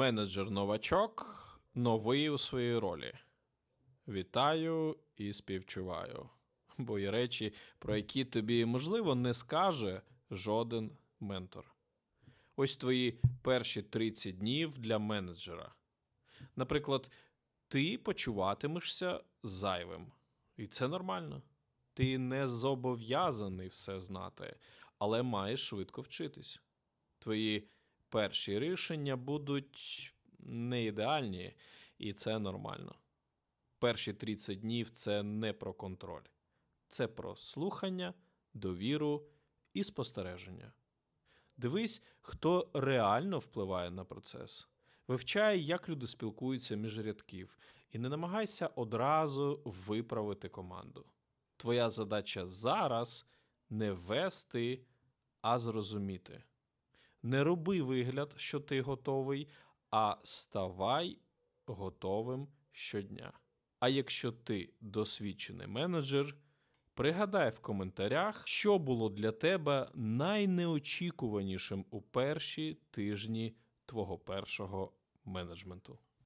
Менеджер новачок, новий у своїй ролі. Вітаю і співчуваю. Бо є речі, про які тобі, можливо, не скаже жоден ментор. Ось твої перші 30 днів для менеджера. Наприклад, ти почуватимешся зайвим. І це нормально. Ти не зобов'язаний все знати, але маєш швидко вчитись. Твої перші рішення будуть не ідеальні, і це нормально. Перші 30 днів це не про контроль, це про слухання, довіру і спостереження. Дивись, хто реально впливає на процес. Вивчай, як люди спілкуються між рядків, і не намагайся одразу виправити команду. Твоя задача зараз не вести, а зрозуміти. Не роби вигляд, що ти готовий, а ставай готовим щодня. А якщо ти досвідчений менеджер, пригадай в коментарях, що було для тебе найнеочікуванішим у перші тижні твого першого менеджменту.